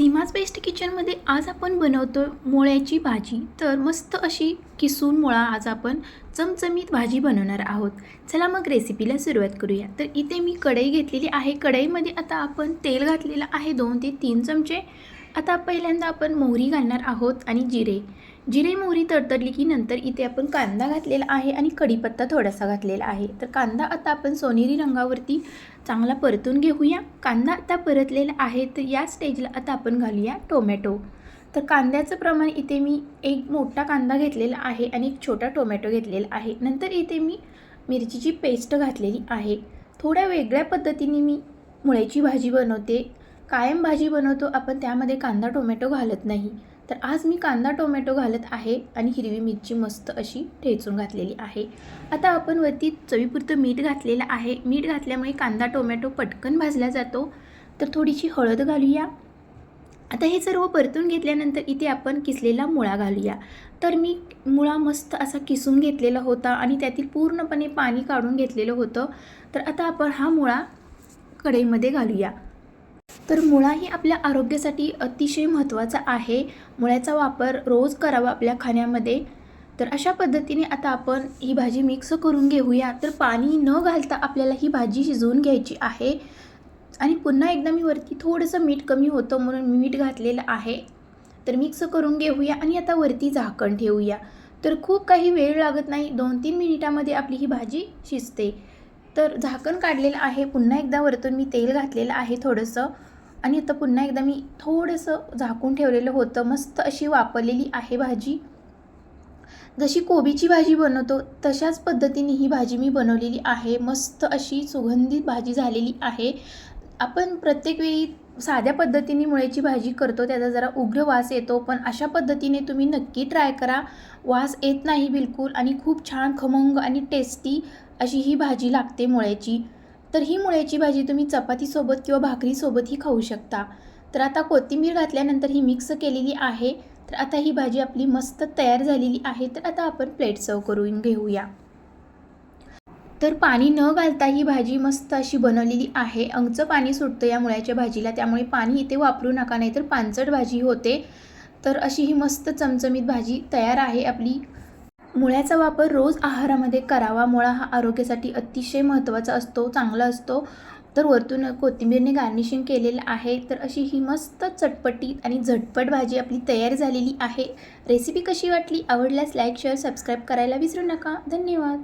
Seema's best किचनमध्ये आज आपण बनवतो मुळ्याची भाजी. तर मस्त अशी किसून मुळा आज आपण चमचमीत भाजी बनवणार आहोत. चला मग रेसिपीला सुरुवात करूया. तर इथे मी कढई घेतलेली आहे. कढईमध्ये आता आपण तेल घातलेलं आहे. दोन ते तीन चमचे. आता पहिल्यांदा आपण मोहरी घालणार आहोत आणि जिरे. जिरे मोहरी तडतडली की नंतर इथे आपण कांदा घातलेला आहे आणि कढीपत्ता थोडासा घातलेला आहे. तर कांदा आता आपण सोनेरी रंगावरती चांगला परतून घेऊया. कांदा आता परतलेला आहे तर या स्टेजला आता आपण घालूया टोमॅटो. तर कांद्याचं प्रमाण इथे मी एक मोठा कांदा घेतलेला आहे आणि एक छोटा टोमॅटो घेतलेला आहे. नंतर इथे मी मिरचीची पेस्ट घातलेली आहे. थोड्या वेगळ्या पद्धतीने मी मुळ्याची भाजी बनवते. कायम भाजी बनवतो आपण त्यामध्ये कांदा टोमॅटो घालत नाही. तर आज मी कांदा टोमॅटो घालत आहे आणि हिरवी मिरची मस्त अशी ठेचून घातलेली आहे. आता आपण वरती चवीपुरतं मीठ घातलेलं आहे. मीठ घातल्यामुळे कांदा टोमॅटो पटकन भाजला जातो. तर थोडीशी हळद घालूया. आता हे सर्व परतून घेतल्यानंतर इथे आपण किसलेला मुळा घालूया. तर मी मुळा मस्त असा किसून घेतलेला होता आणि त्यातील पूर्णपणे पाणी काढून घेतलेलं होतं. तर आता आपण हा मुळा कढईमध्ये घालूया. तर मुळा ही आपल्या आरोग्यासाठी अतिशय महत्त्वाचा आहे. मुळ्याचा वापर रोज करावा आपल्या खाण्यामध्ये. तर अशा पद्धतीने आता आपण ही भाजी मिक्स करून घेऊया. तर पाणी न घालता आपल्याला ही भाजी शिजवून घ्यायची आहे. आणि पुन्हा एकदा मी वरती थोडंसं मीठ कमी होतं म्हणून मी मीठ घातलेलं आहे. तर मिक्स करून घेऊया आणि आता वरती झाकण ठेवूया. तर खूप काही वेळ लागत नाही. दोन तीन मिनिटामध्ये आपली ही भाजी शिजते. तर झाकण काढलेलं आहे. पुन्हा एकदा वरतून मी तेल घातलेलं आहे थोडंसं. आणि आता पुन्हा एकदा मी थोडंसं झाकून ठेवलेलं होतं. मस्त अशी वापरलेली आहे भाजी. जशी कोबीची भाजी बनवतो तशाच पद्धतीने ही भाजी मी बनवलेली आहे. मस्त अशी सुगंधित भाजी झालेली आहे. आपण प्रत्येक वेळी साध्या पद्धतीने मुळ्याची भाजी करतो त्याचा जरा उग्र वास येतो पण अशा पद्धतीने तुम्ही नक्की ट्राय करा. वास येत नाही बिलकुल आणि खूप छान खमंग आणि टेस्टी अशी ही भाजी लागते मुळ्याची. तर ही मुळ्याची भाजी तुम्ही चपातीसोबत किंवा भाकरीसोबतही खाऊ शकता. तर आता कोथिंबीर घातल्यानंतर ही मिक्स केलेली आहे. तर आता ही भाजी आपली मस्त तयार झालेली आहे. तर आता आपण प्लेट सर्व करून घेऊया. तर पाणी न घालता ही भाजी मस्त अशी बनवलेली आहे. अंगचं पाणी सुटतं या मुळ्याच्या भाजीला. त्यामुळे पाणी इथे वापरू नका. नाही तर पानचट भाजी होते. तर अशी ही मस्त चमचमीत भाजी तयार आहे आपली. मुळ्याचा वापर रोज आहारामध्ये करावा. मुळा हा आरोग्यासाठी अतिशय महत्त्वाचा असतो चांगला असतो. तर वरतून कोथिंबीरने गार्निशिंग केलेलं आहे. तर अशी ही मस्त चटपटीत आणि झटपट भाजी आपली तयार झालेली आहे. रेसिपी कशी वाटली? आवडल्यास लाईक शेअर सबस्क्राईब करायला विसरू नका. धन्यवाद.